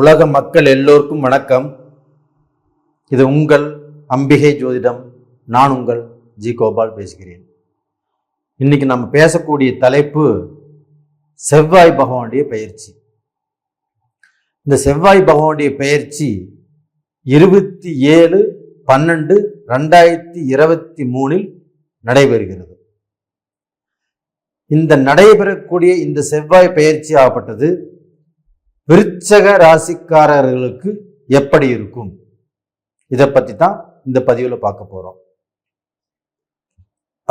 உலக மக்கள் எல்லோருக்கும் வணக்கம். இது உங்கள் அம்பிகை ஜோதிடம். நான் உங்கள் ஜி கோபால் பேசுகிறேன். இன்னைக்கு நம்ம பேசக்கூடிய தலைப்பு செவ்வாய் பகவானுடைய பயிற்சி. இந்த செவ்வாய் பகவானுடைய பயிற்சி இருபத்தி ஏழு பன்னெண்டு ரெண்டாயிரத்தி இருபத்தி மூணில் நடைபெறுகிறது. இந்த நடைபெறக்கூடிய இந்த செவ்வாய் பயிற்சி ஆகப்பட்டது விருச்சக ராசிக்காரர்களுக்கு எப்படி இருக்கும்? இதை பற்றி தான் இந்த பதிவில் பார்க்க போகிறோம்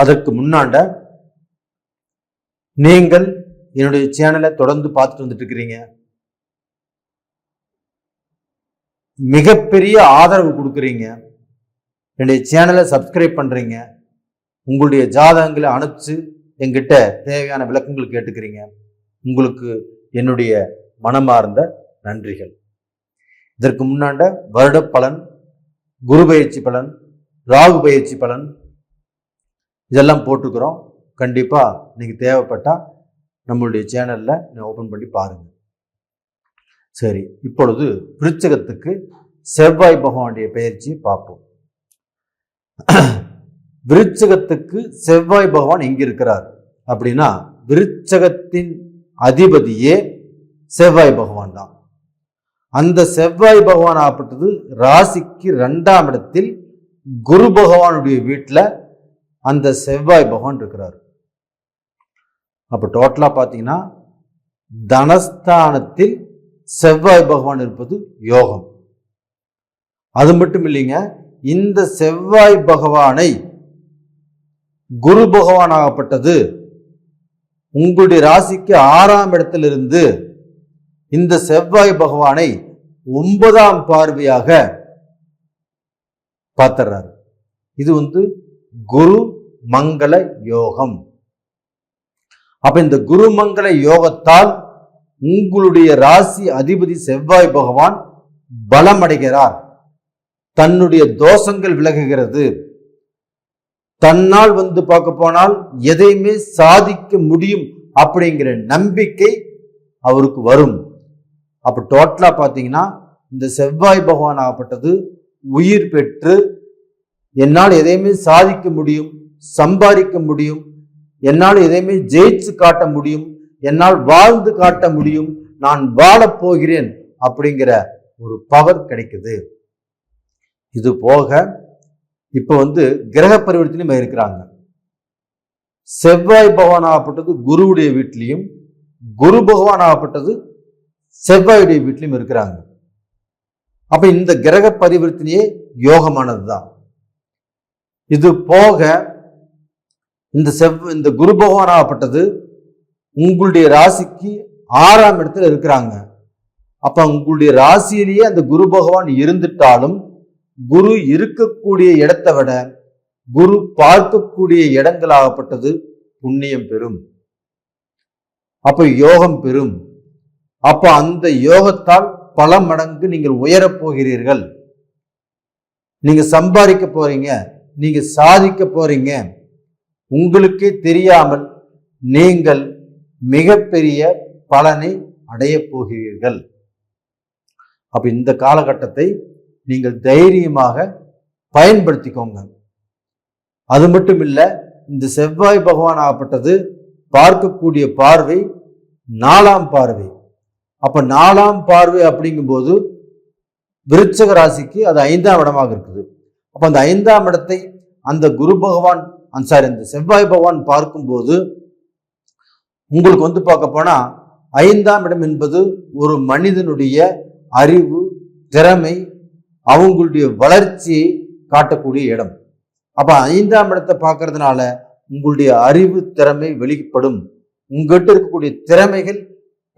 அதற்கு முன்னாண்ட நீங்கள் என்னுடைய சேனலை தொடர்ந்து பார்த்துட்டு வந்துட்டு இருக்கிறீங்க. மிகப்பெரிய ஆதரவு கொடுக்குறீங்க. என்னுடைய சேனலை சப்ஸ்கிரைப் பண்ணுறீங்க உங்களுடைய ஜாதகங்களை அனுப்பிச்சு எங்கிட்ட தேவையான விளக்கங்கள் கேட்டுக்கிறீங்க. உங்களுக்கு என்னுடைய மனமார்ந்த நன்றிகள். இதற்கு முன்னாண்ட வருட பலன் குரு பயிற்சி பலன் ராகு பயிற்சி பலன் இதெல்லாம் போட்டுக்கிறோம். கண்டிப்பாக நீங்கள் தேவைப்பட்டால் நம்மளுடைய சேனலில் நீங்கள் ஓப்பன் பண்ணி பாருங்கள் சரி இப்பொழுது விருச்சகத்துக்கு செவ்வாய் பகவானுடைய பயிற்சி பார்ப்போம். விருச்சகத்துக்கு செவ்வாய் பகவான் எங்கே இருக்கிறார்? அப்படின்னா விருச்சகத்தின் அதிபதியே செவ்வாய் பகவான் தான். அந்த செவ்வாய் பகவான் ஆப்பட்டது ராசிக்கு ரெண்டாம் இடத்தில் குரு பகவானுடைய வீட்டில் அந்த செவ்வாய் பகவான் இருக்கிறார். அப்போ டோட்டலாக பார்த்தீங்கன்னா தனஸ்தானத்தில் செவ்வாய் பகவான் இருப்பது யோகம். அது மட்டும் இல்லைங்க இந்த செவ்வாய் பகவானை குரு பகவான் ஆகப்பட்டது உங்களுடைய ராசிக்கு ஆறாம் இடத்திலிருந்து இந்த செவ்வாய் பகவானை ஒன்பதாம் பார்வையாக பார்த்துறாரு. இது வந்து குரு மங்கள யோகம். அப்ப இந்த குரு மங்கள யோகத்தால் உங்களுடைய ராசி அதிபதி செவ்வாய் பகவான் பலம் அடைகிறார் தன்னுடைய தோஷங்கள் விலகுகிறது. தன்னால் வந்து பார்க்க போனால் எதையுமே சாதிக்க முடியும் அப்படிங்கிற நம்பிக்கை அவருக்கு வரும். அப்போ டோட்டலாக பார்த்தீங்கன்னா இந்த செவ்வாய் பகவான் ஆகப்பட்டது உயிர் பெற்று என்னால் எதையுமே சாதிக்க முடியும் சம்பாதிக்க முடியும் என்னால் எதையுமே ஜெயிச்சு காட்ட முடியும் என்னால் வாழ்ந்து காட்ட முடியும் நான் வாழப்போகிறேன் அப்படிங்கிற ஒரு பவர் கிடைக்குது. இது போக இப்போ வந்து கிரக பரிவர்த்தனையும் இருக்கிறாங்க. செவ்வாய் பகவான் ஆகப்பட்டது குருவுடைய வீட்லேயும் குரு பகவான் ஆகப்பட்டது செவ்வாயுடைய வீட்டிலையும் இருக்கிறாங்க. அப்ப இந்த கிரக பரிவர்த்தனையே யோகமானது தான் இது போக இந்த செவ் இந்த குரு பகவானாகப்பட்டது உங்களுடைய ராசிக்கு ஆறாம் இடத்துல இருக்கிறாங்க. அப்ப உங்களுடைய ராசியிலேயே அந்த குரு பகவான் இருந்துட்டாலும் குரு இருக்கக்கூடிய இடத்தை விட குரு பார்க்கக்கூடிய இடங்களாகப்பட்டது புண்ணியம் பெறும். அப்ப யோகம் பெறும். அப்போ அந்த யோகத்தால் பல மடங்கு நீங்கள் உயரப் போகிறீர்கள். நீங்க சம்பாதிக்க போறீங்க நீங்க சாதிக்க போறீங்க உங்களுக்கே தெரியாமல் நீங்கள் மிகப்பெரிய பலனை அடைய போகிறீர்கள். அப்ப இந்த காலகட்டத்தை நீங்கள் தைரியமாக பயன்படுத்திக்கோங்க. அது மட்டும் இல்லை இந்த செவ்வாய் பகவான் ஆகப்பட்டது பார்க்கக்கூடிய பார்வை நாலாம் பார்வை. அப்ப நாலாம் பார்வை அப்படிங்கும்போது விருச்சக ராசிக்கு அது ஐந்தாம் இடமாக இருக்குது. அப்ப அந்த ஐந்தாம் இடத்தை அந்த குரு பகவான் சாரி அந்த செவ்வாய் பகவான் பார்க்கும்போது உங்களுக்கு வந்து பார்க்க போனா ஐந்தாம் இடம் என்பது ஒரு மனிதனுடைய அறிவு திறமை அவங்களுடைய வளர்ச்சியை காட்டக்கூடிய இடம். அப்ப ஐந்தாம் இடத்தை பார்க்கறதுனால உங்களுடைய அறிவு திறமை வெளிப்படும். உங்ககிட்ட இருக்கக்கூடிய திறமைகள்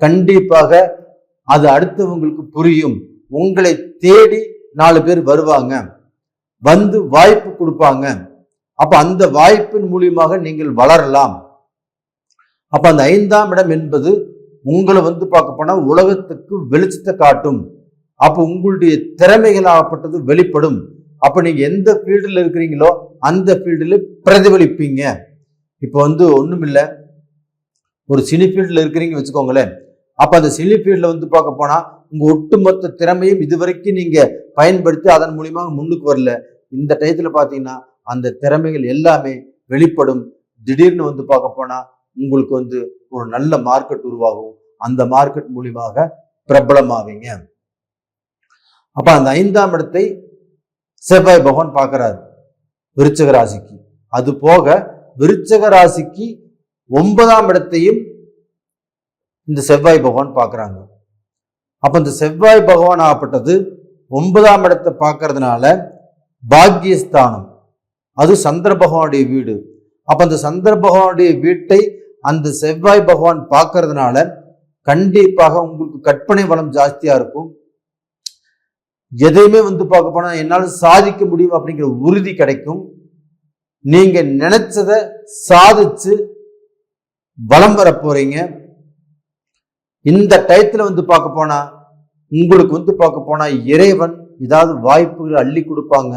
கண்டிப்பாக அது அடுத்தவங்களுக்கு புரியும். உங்களை தேடி நாலு பேர் வருவாங்க. வந்து வாய்ப்பு கொடுப்பாங்க. அப்ப அந்த வாய்ப்பின் மூலியமாக நீங்கள் வளரலாம். அப்ப அந்த ஐந்தாம் இடம் என்பது உங்களை வந்து பார்க்க போனா உலகத்துக்கு வெளிச்சத்தை காட்டும். அப்ப உங்களுடைய திறமைகளாகப்பட்டது வெளிப்படும். அப்ப நீங்க எந்த ஃபீல்டில் இருக்கிறீங்களோ அந்த ஃபீல்டில் பிரதிபலிப்பீங்க. இப்போ வந்து ஒண்ணும் ஒரு சினி ஃபீல்டில் இருக்கிறீங்க வச்சுக்கோங்களேன். அப்ப அந்த சினி ஃபீல்டில் வந்து பார்க்க போனா உங்க ஒட்டுமொத்த திறமையும் இதுவரைக்கும் நீங்க பயன்படுத்தி அதன் மூலியமாக முன்னுக்கு வரல. இந்த டயத்துல பாத்தீங்கன்னா அந்த திறமைகள் எல்லாமே வெளிப்படும். திடீர்னு வந்து பார்க்க போனா உங்களுக்கு வந்து ஒரு நல்ல மார்க்கெட் உருவாகும். அந்த மார்க்கெட் மூலியமாக பிரபலமாவீங்க. அப்ப அந்த ஐந்தாம் இடத்தை செவ்வாய் பகவான் பார்க்கறாரு. விருச்சக ராசிக்கு. அது போக விருச்சக ராசிக்கு ஒன்பதாம் இடத்தையும் இந்த செவ்வாய் பகவான் பார்க்குறாங்க. அப்போ இந்த செவ்வாய் பகவான் ஆகப்பட்டது ஒன்பதாம் இடத்தை பார்க்கறதுனால பாக்யஸ்தானம். அது சந்திர பகவானுடைய வீடு. அப்போ அந்த சந்திர பகவானுடைய வீட்டை அந்த செவ்வாய் பகவான் பார்க்கறதுனால கண்டிப்பாக உங்களுக்கு கற்பனை வளம் ஜாஸ்தியாக இருக்கும். எதையுமே வந்து பார்க்க போனால் என்னால் சாதிக்க முடியும் அப்படிங்கிற உறுதி கிடைக்கும். நீங்கள் நினைச்சதை சாதிச்சு வலம் வர போகிறீங்க இந்த டயத்தில் வந்து பார்க்க போனா உங்களுக்கு வந்து பார்க்க போனா இறைவன் ஏதாவது வாய்ப்புகள் அள்ளி கொடுப்பாங்க.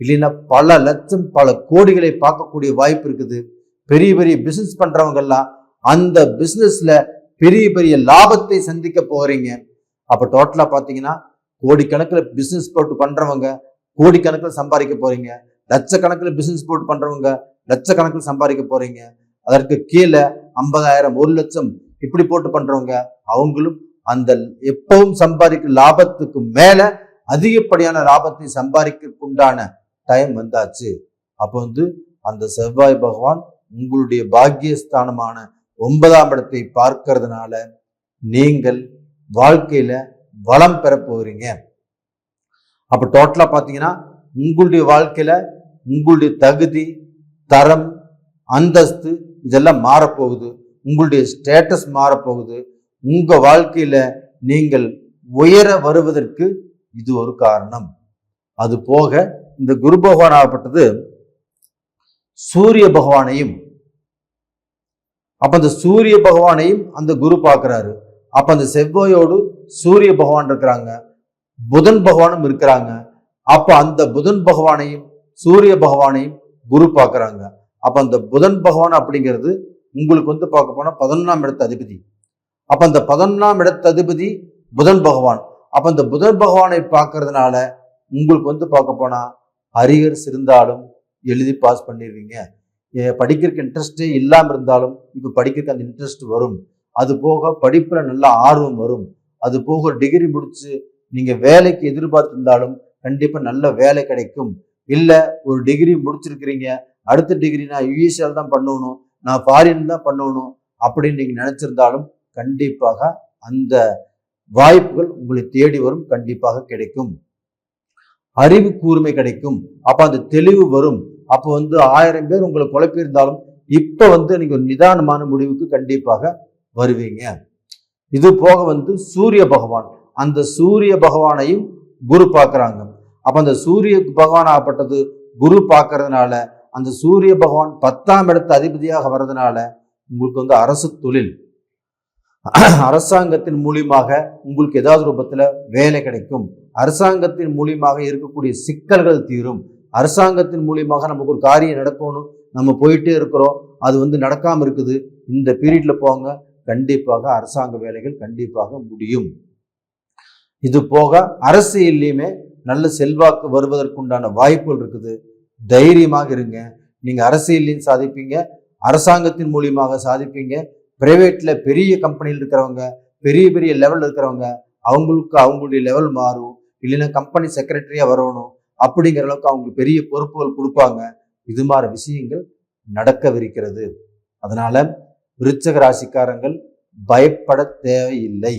இல்லைன்னா பல லட்சம் பல கோடிகளை பார்க்கக்கூடிய வாய்ப்பு இருக்குது. பெரிய பெரிய பிசினஸ் பண்றவங்க எல்லாம் அந்த பிசினஸ்ல பெரிய பெரிய லாபத்தை சந்திக்க போகிறீங்க அப்போ டோட்டலாக பார்த்தீங்கன்னா கோடிக்கணக்கில் பிஸ்னஸ் போட்டு பண்ணுறவங்க கோடிக்கணக்கில் சம்பாதிக்க போகிறீங்க லட்சக்கணக்கில் பிஸ்னஸ் போட்டு பண்ணுறவங்க லட்சக்கணக்கில் சம்பாதிக்க போகிறீங்க அதற்கு கீழே ஐம்பதாயிரம் ஒரு லட்சம் இப்படி போட்டு பண்ணுறவங்க அவங்களும் அந்த எப்பவும் சம்பாதிக்கும் லாபத்துக்கு மேல அதிகப்படியான லாபத்தை சம்பாதிக்கிறதுக்குண்டான உண்டான டைம் வந்தாச்சு. அப்போ வந்து அந்த செவ்வாய் பகவான் உங்களுடைய பாக்கியஸ்தானமான ஒன்பதாம் இடத்தை பார்க்கறதுனால நீங்கள் வாழ்க்கையில வளம் பெற போகிறீங்க அப்ப டோட்டலா பாத்தீங்கன்னா உங்களுடைய வாழ்க்கையில உங்களுடைய தகுதி தரம் அந்தஸ்து இதெல்லாம் மாறப்போகுது உங்களுடைய ஸ்டேட்டஸ் மாறப்போகுது உங்க வாழ்க்கையில நீங்கள் உயர வருவதற்கு இது ஒரு காரணம். அது போக இந்த குரு பகவான் ஆகப்பட்டது சூரிய பகவானையும் அப்ப அந்த சூரிய பகவானையும் அந்த குரு பார்க்கிறாரு. அப்ப அந்த செவ்வாயோடு சூரிய பகவான் இருக்கிறாங்க புதன் பகவானும் இருக்கிறாங்க. அப்ப அந்த புதன் பகவானையும் சூரிய பகவானையும் குரு பார்க்கறாங்க. அப்ப அந்த புதன் பகவான் அப்படிங்கிறது உங்களுக்கு வந்து பார்க்க போனா பதினொன்றாம் இடத்து அதிபதி. அப்போ அந்த பதினொன்றாம் இடத்து அதிபதி புதன் பகவான். அப்போ அந்த புதன் பகவானை பார்க்கறதுனால உங்களுக்கு வந்து பார்க்க போனால் அரியர் இருந்தாலும் எழுதி பாஸ் பண்ணிடுவீங்க படிக்கிறதுக்கு இன்ட்ரெஸ்டே இல்லாமல் இருந்தாலும் இப்போ படிக்கிறதுக்கு அந்த இன்ட்ரெஸ்ட் வரும். அது போக படிப்பில் நல்ல ஆர்வம் வரும். அது போக டிகிரி முடிச்சு நீங்கள் வேலைக்கு எதிர்பார்த்திருந்தாலும் கண்டிப்பாக நல்ல வேலை கிடைக்கும். இல்லை ஒரு டிகிரி முடிச்சிருக்கிறீங்க அடுத்த டிகிரி நான் யூஎஸ்எல் தான் பண்ணணும் நான் ஃபாரின் தான் பண்ணணும் அப்படின்னு நீங்கள் நினச்சிருந்தாலும் கண்டிப்பாக அந்த வாய்ப்புகள் உங்களை தேடி வரும் கண்டிப்பாக கிடைக்கும். அறிவு கூர்மை கிடைக்கும். அப்ப அந்த தெளிவு வரும். அப்போ வந்து ஆயிரம் பேர் உங்களை குழப்பியிருந்தாலும் இப்ப வந்து நீங்க ஒரு நிதானமான முடிவுக்கு கண்டிப்பாக வருவீங்க. இது போக வந்து சூரிய பகவான். அந்த சூரிய பகவானையும் குரு பார்க்குறாங்க. அப்ப அந்த சூரிய பகவான் ஆகப்பட்டது குரு பார்க்கறதுனால அந்த சூரிய பகவான் பத்தாம் இடத்து அதிபதியாக வர்றதுனால உங்களுக்கு வந்து அரசு தொழில். அரசாங்கத்தின் மூலியமாக உங்களுக்கு ஏதாவது ரூபத்தில் வேலை கிடைக்கும். அரசாங்கத்தின் மூலியமாக இருக்கக்கூடிய சிக்கல்கள் தீரும். அரசாங்கத்தின் மூலியமாக நமக்கு ஒரு காரியம் நடக்கணும். நம்ம போயிட்டே இருக்கிறோம். அது வந்து நடக்காம இருக்குது. இந்த பீரியட்ல போங்க. கண்டிப்பாக அரசாங்க வேலைகள் கண்டிப்பாக முடியும். இது போக அரசியல்லையுமே நல்ல செல்வாக்கு வருவதற்குண்டான வாய்ப்புகள் இருக்குது. தைரியமாக இருங்க. நீங்க அரசியல்லையும் சாதிப்பீங்க. அரசாங்கத்தின் மூலியமாக சாதிப்பீங்க. பிரைவேட்டில் பெரிய கம்பெனியில் இருக்கிறவங்க பெரிய பெரிய லெவலில் இருக்கிறவங்க அவங்களுக்கு அவங்களுடைய லெவல் மாறும். இல்லைன்னா கம்பெனி செக்ரட்டரியாக வரணும். அப்படிங்கிற அளவுக்கு அவங்களுக்கு பெரிய பொறுப்புகள் கொடுப்பாங்க. இது மாதிரி விஷயங்கள் நடக்கவிருக்கிறது. அதனால விருச்சக ராசிக்காரங்கள் பயப்பட தேவையில்லை.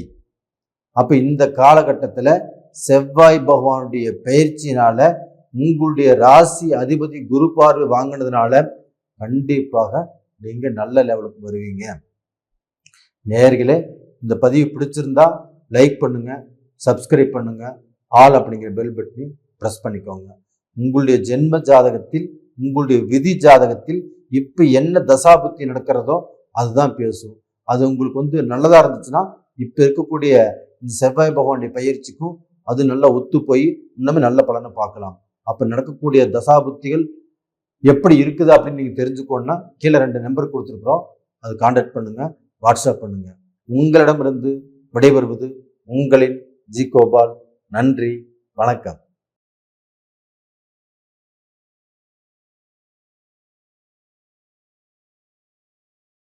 அப்போ இந்த காலகட்டத்தில் செவ்வாய் பகவானுடைய பயிற்சியினால உங்களுடைய ராசி அதிபதி குரு பார்வை வாங்கினதுனால கண்டிப்பாக நீங்கள் நல்ல லெவலுக்கு வருவீங்க. நேர்களே இந்த பதிவு பிடிச்சிருந்தா லைக் பண்ணுங்க சப்ஸ்கிரைப் பண்ணுங்க ஆல் அப்படிங்கிற பெல் பட்டனை ப்ரெஸ் பண்ணிக்கோங்க. உங்களுடைய ஜென்ம ஜாதகத்தில் உங்களுடைய விதி ஜாதகத்தில் இப்போ என்ன தசாபுத்தி நடக்கிறதோ அதுதான் பேசும் அது உங்களுக்கு வந்து நல்லதா இருந்துச்சுன்னா இப்போ இருக்கக்கூடிய இந்த செவ்வாய் பகவானுடைய பயிற்சிக்கும் அது நல்லா ஒத்து போய் இன்னுமே நல்ல பலனை பார்க்கலாம். அப்போ நடக்கக்கூடிய தசாபுத்திகள் எப்படி இருக்குது அப்படின்னு நீங்கள் தெரிஞ்சுக்கோன்னா கீழே ரெண்டு நம்பர் கொடுத்துருக்குறோம். அது காண்டாக்ட் பண்ணுங்கள் வாட்ஸ்அப் பண்ணுங்க. உங்களிடமிருந்து விடைபெறுவது உங்களின் ஜி கோபால் நன்றி வணக்கம்.